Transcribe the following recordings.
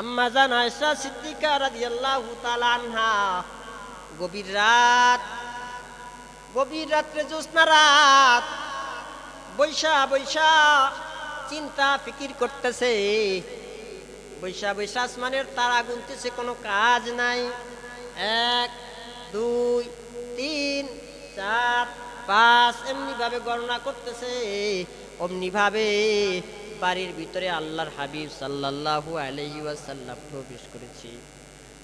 আম্মা জান আয়েশা সিদ্দিকা রাদিয়াল্লাহু তাআলা আনহা। গভীর রাত, গভীর রাত্রে জ্যোৎস্না রাত। বৈশা বৈশা, চিন্তা, ফিকির করতেছে। বৈশা বৈশা, আসমানের তারা গুনতেছে, কোনো কাজ নাই। এক, দুই, তিন, চার, পাঁচ এমনি ভাবে গণনা করতেছে। অমনি ভাবে বাড়ির ভিতরে আল্লাহর হাবিব সাল্লাল্লাহু আলাইহি ওয়াসাল্লাম প্রবেশ করেছে।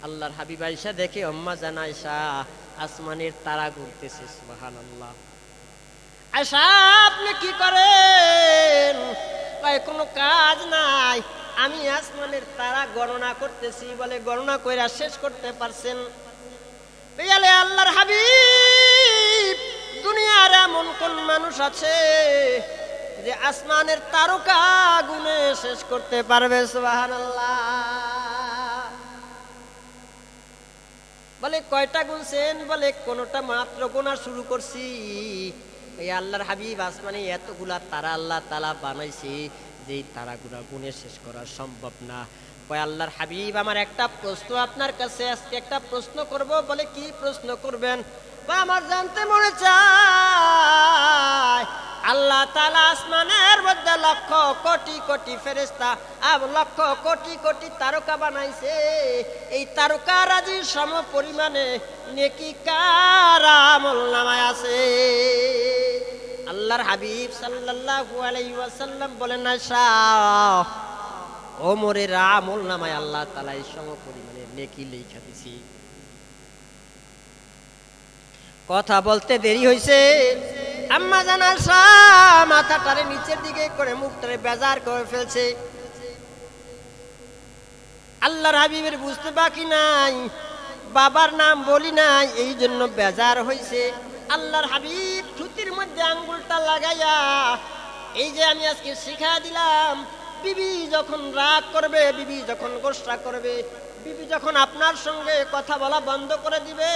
আল্লাহর হাবিব আয়েশা দেখে আম্মা জান আসমানের তারা গুনতেছে সুবহানাল্লাহ। আয়েশা, আপনি কি করেন? কোনো কাজ নাই। আমি আসমানের তারা গণনা করতেছি বলে গণনা কইরা শেষ করতে পারছেন। পেয়ালে আল্লাহর হাবিব, দুনিয়ার এমন কোন মানুষ আছে যে আসমানের তারকা গুনে শেষ করতে পারবে, সুবহানাল্লাহ। বলে, কয়টা গুনছেন বলে, কোনটা মাত্র গোনা শুরু করছি। এই আল্লাহর হাবিব আসমানে এতগুলা তারা আল্লাহ তালা বানাইছে যে এই তারাগুলা গুনে শেষ করা সম্ভব না। কয়, আল্লাহর হাবিব, আমার একটা প্রশ্ন আপনার কাছে, আজকে একটা প্রশ্ন করব। বলে, কি প্রশ্ন করবেন? বা আমার জানতে মনে চায়। আল্লাহ তালা আসমানের মধ্যে লক্ষ কোটি কোটি ফেরেস্তা আর লক্ষ কোটি কোটি তারকা বানাইছে। এই তারকা রাজি সম পরিমাণে নেকি কার নামায় আছে? আল্লাহর হাবিব সাল্লাল্লাহু আলাইহি ওয়াসাল্লাম বলেন না শাহ ওমরের আমল নামায় আল্লাহ তালা এই সম পরিমাণে নেকি লেখা দিছি। কথা বলতে দেরি হইছে। আম্মা জানার মাথাটারে নিচের দিকে করে মুখটারে বেজার করে ফেলছে। আল্লাহর হাবিবের বুঝতে বাকি নাই, বাবার নাম বলি নাই, এই জন্য বেজার হয়েছে আল্লাহর হাবিব থুতির মধ্যে আঙ্গুলটা লাগাইয়া, এই যে আমি আজকে শিখা দিলাম, বিবি যখন রাগ করবে, বিবি যখন গোসা করবে বিবি যখন আপনার সঙ্গে কথা বলা বন্ধ করে দিবে,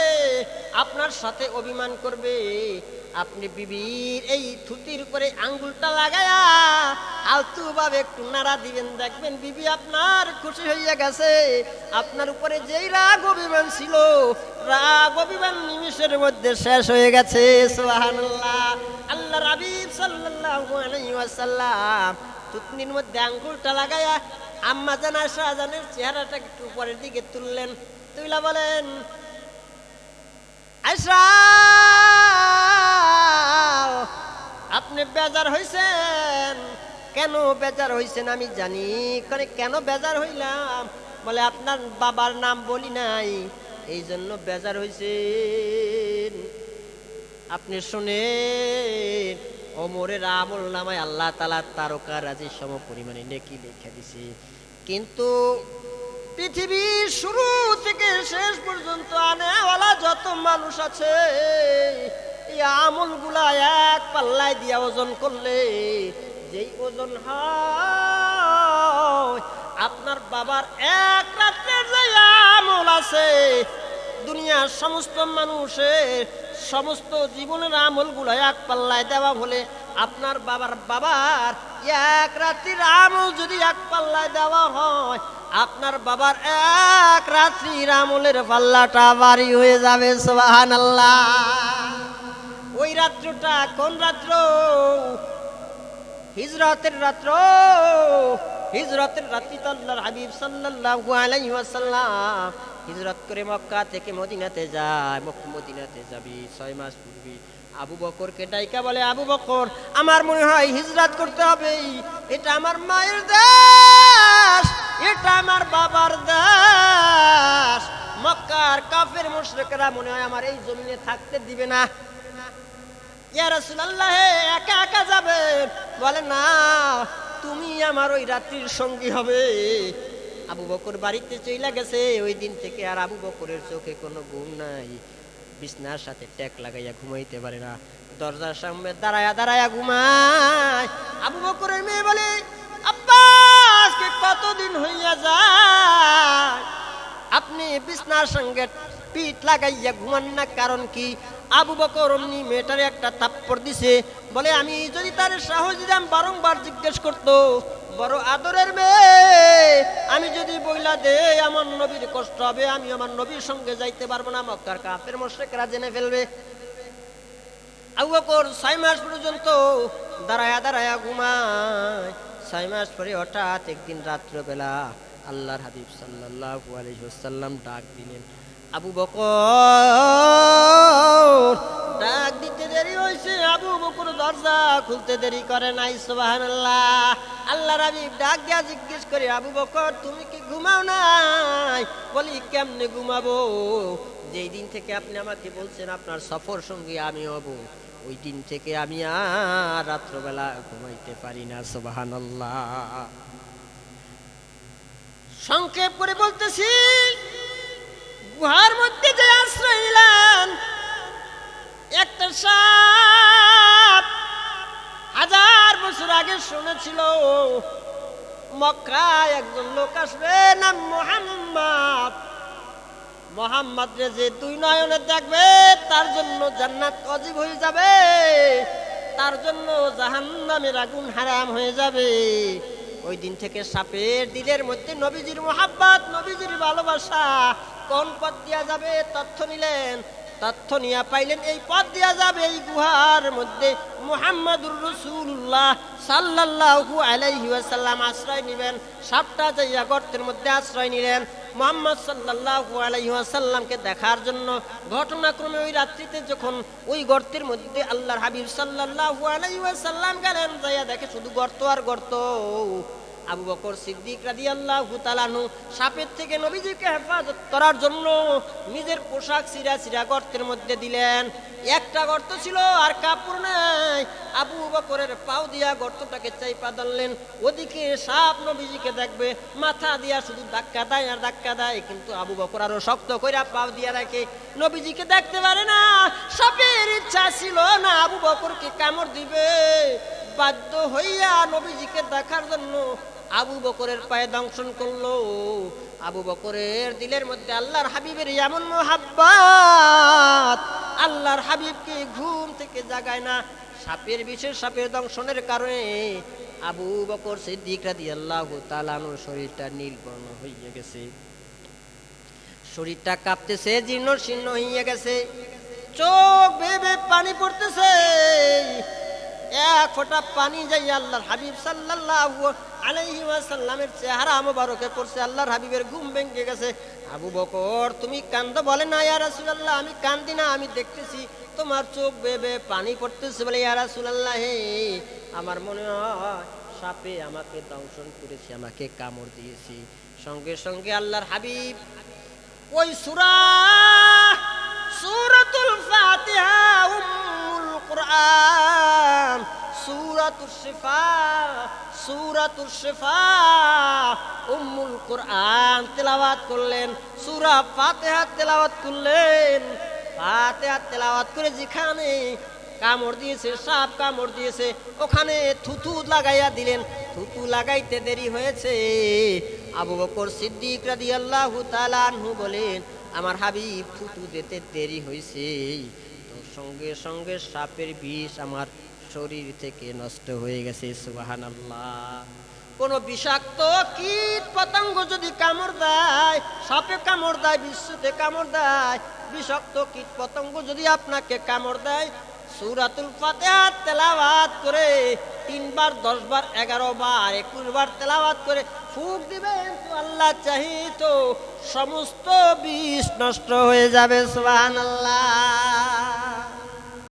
আপনার সাথে অভিমান করবে। আপনি বিবির এই থুতির উপরে আঙ্গুলটা লাগায়া আলতু ভাবে একটু নাড়া দিবেন। দেখবেন বিবি আপনার খুশি হইয়া গেছে। আপনার উপরে যেই রাগ অভিমান ছিল, রাগ অভিমান নিমিষের মধ্যে শেষ হয়ে গেছে। সুবহানাল্লাহ। আল্লাহ রাবিব সাল্লাল্লাহু আলাইহি ওয়াসাল্লাম থুতনির মধ্যে আঙ্গুলটা লাগায়া আম্মা জানা শাহজানের চেহারাটা একটু উপরের দিকে তুললেন। তুইলা বলেন আপনি বেজার হইছেন। কেন বেজার হইছেন আমি জানি। করে কেন বেজার হইলাম? বলে, আপনার বাবার নাম বলি নাই। এই জন্য বেজার হইছেন। আপনি শুনেন ওমরের আমল নামায় আল্লাহ তালা তারকা রাজি সম পরিমাণে নেকি লেখা দিছে। কিন্তু পৃথিবীর শুরু থেকে শেষ পর্যন্ত আনেওয়ালা যত মানুষ আছে, এই আমলগুলা এক পাল্লায় দিয়া ওজন করলে যেই ওজন হয়, আপনার বাবার এক রাত্রের যে আমল আছে, দুনিয়ার সমস্ত মানুষের সমস্ত জীবনের আমলগুলো এক পাল্লায় দেওয়া হলে আপনার বাবার বাবার এক রাত্রির আমল যদি এক পাল্লায় দেওয়া হয়, আপনার বাবার এক রাত্রির আমলের পাল্লাটা বাড়ি হয়ে যাবে সোহান ওই রাত্রটা কোন রাত্র? হিজরতের রাত্র। হিজরতের রাত্রি তো আল্লাহর হাবিব সাল্লাল্লাহু আলাইহি হিজরত করে মক্কা থেকে মদিনাতে যায়। মক্কা মদিনাতে যাবি, ছয় মাস পূর্বে আবু বকরকে ডাইকা বলে, আবু বকর, আমার মনে হয় হিজরত করতে হবে। এটা আমার মায়ের দেশ, এটা আমার বাবার দেশ। মক্কার কাফের মুশরিকরা মনে হয় আমার এই জমিনে থাকতে দিবে না। ইয়া রাসূলুল্লাহ, একা একা যাবে বলে, না তুমি আমার ওই রাত্রির সঙ্গী হবে। আবু বকর বাড়িতে চইলা গেছে। ওই দিন থেকে আর আবু বকরের চোখে কোনো ঘুম নাই। বিছনার সাথে ট্যাক লাগাইয়া ঘুমাইতে পারে না। দরজার সামনে দাঁড়ায়া দাঁড়ায়া ঘুমায়। আবু বকরের মেয়ে বলে, আব্বা কতদিন হইয়া যায়? আপনি বিছনার সঙ্গে পিঠ লাগাইয়া ঘুমান না, কারণ কি? আবু বকর অমনি মেয়েটারে একটা থাপ্পড় দিছে। বলে, আমি যদি তার সাহস দিতাম, বারংবার জিজ্ঞেস করতো, বড় আদরের মেয়ে, আমি যদি বইলা দে আমার নবীর কষ্ট হবে, আমি আমার নবীর সঙ্গে যাইতে পারব না। মক্কার কাপের মোশেকরা জেনে ফেলবে। আবু বকর ছয় মাস পর্যন্ত দাঁড়ায়া দাঁড়ায়া ঘুমায়। ছয় মাস পরে হঠাৎ একদিন রাত্রবেলা আল্লাহর হাবিব সাল্লাল্লাহু আলাইহি ওয়াসাল্লাম ডাক দিলেন। আবু বকর ডাক দিতে দেরি হয়েছে আবু বকর দরজা খুলতে দেরি করে নাই, সুবহানাল্লাহ। আল্লাহর হাবিব ডাক দিয়া জিজ্ঞেস করে, আবু বকর, তুমি কি ঘুমাও নাই? বলি, কেমনে ঘুমাবো? যেই দিন থেকে আপনি আমাকে বলছেন, আপনার সফর সঙ্গী আমি হব। ওই দিন থেকে আমি আর রাত্রবেলা ঘুমাইতে পারি না সুবাহান সংক্ষেপ করে বলতেছি গুহার মধ্যে যে আশ্রয় নিলেন, একটা সাপ হাজার বছর আগে শুনেছিল, মক্কায় একজন লোক আসবে, নাম মোহাম্মদ। মোহাম্মদ রে যে দুই নয়নে দেখবে, তার জন্য জান্নাত অজীব হয়ে যাবে, তার জন্য জাহান্নামের আগুন হারাম হয়ে যাবে। ওই দিন থেকে সাপের দিলের মধ্যে নবীজির মোহাব্বত, নবীজির ভালোবাসা কোন পথ দিয়া যাবে, তথ্য নিলেন। তথ্য নিয়ে পাইলেন, এই পথ দিয়া যাবে এই গুহার মধ্যে মুহাম্মাদুর রসুল্লাহ সাল্লাল্লাহু আলাইহি ওয়াসাল্লাম। আশ্রয় নিবেন, সাপটা যাইয়া গর্তের মধ্যে আশ্রয় নিলেন। মোহাম্মদ সাল্লাল্লাহু আলাইহি ওয়াসাল্লামকে দেখার জন্য ঘটনাক্রমে ওই রাত্রিতে যখন ওই গর্তের মধ্যে আল্লাহর হাবিব আলাইহি ওয়াসাল্লাম গেলেন, যাইয়া দেখে শুধু গর্ত আর গর্ত। আবু বকর সিদ্দিক রাদিয়াল্লাহু তাআলাহু সাপের থেকে নবীজিকে হেফাজত করার জন্য নিজের পোশাক সিরা সিরা গর্তের মধ্যে দিলেন। একটা গর্ত ছিল আর কাপড় নাই। আবু বকরের পাও দিয়া গর্তটাকে চাইপা ধরলেন। ওদিকে সাপ নবীজিকে দেখবে, মাথা দিয়া শুধু ধাক্কা দেয় আর ধাক্কা দেয়, কিন্তু আবু বকর আরও শক্ত কইরা পাও দিয়া রাখে। নবীজিকে দেখতে পারে না, সাপের ইচ্ছা ছিল না আবু বকরকে কামড় দিবে। বাধ্য হইয়া নবীজিকে দেখার জন্য আবু বকরের পায়ে দংশন করল। আবু বকরের দিলের মধ্যে আল্লাহর হাবিবের এমন মোহাব্বাত, আল্লাহর হাবিবকে ঘুম থেকে জাগায় না। সাপের বিশেষ সাপের দংশনের কারণে আবু বকর সিদ্দিক রাদি আল্লাহ তালানোর শরীরটা নীলবর্ণ হইয়া গেছে। শরীরটা কাঁপতেছে, জীর্ণ শীর্ণ হইয়া গেছে। চোখ বেবে পানি পড়তেছে। এক ফোঁটা পানি যাই আল্লাহর হাবিব সাল্লাল্লাহু আলাইহি ওয়াসাল্লামের চেহারা মোবারকে পড়ছে, আল্লাহর হাবিবের ঘুম ভেঙে গেছে। আবু বকর, তুমি কান্দ, বলে না, ইয়া রাসূলুল্লাহ, আমি কান্দি না, আমি দেখতেছি তোমার চোখ বেবে পানি পড়তেছে। বলে, ইয়া রাসূলুল্লাহ, হে, আমার মনে হয় সাপে আমাকে দংশন করেছে, আমাকে কামড় দিয়েছে। সঙ্গে সঙ্গে আল্লাহর হাবিব ওই সূরা, সূরাতুল ফাতিহা কুরআন সূরাতুশ শিফা সূরাতুশ শিফা, উম্মুল কুরআন তেলাওয়াত করলেন, সূরা ফাতিহা তেলাওয়াত করলেন, ফাতিহা তেলাওয়াত করে যেখানে কামড় দিয়েছে, সাপ কামড় দিয়েছে, ওখানে থুতু লাগাইয়া দিলেন। থুতু লাগাইতে দেরি হয়েছে। আবু বকর সিদ্দিক রাদিয়াল্লাহু তাআলা আনহু বলেন, আমার হাবিব থুতু দিতে দেরি হয়েছে সঙ্গে সঙ্গে সাপের বিষ আমার শরীর থেকে নষ্ট হয়ে গেছে, সুবহানাল্লাহ। কোন বিষাক্ত কীট পতঙ্গ যদি কামড় দেয়, সাপে কামড় দেয় বিশ্বতে কামড় দেয়, বিষাক্ত কীট পতঙ্গ যদি আপনাকে কামড় দেয়, সুরাতুল ফাতিহা তেলাওয়াত করে তিনবার দশ বার এগারো বার একুশ বার তেলাওয়াত করে ফুক দিবেন তো আল্লাহ চাহি তো সমস্ত বিষ নষ্ট হয়ে যাবে, সুবহানাল্লাহ।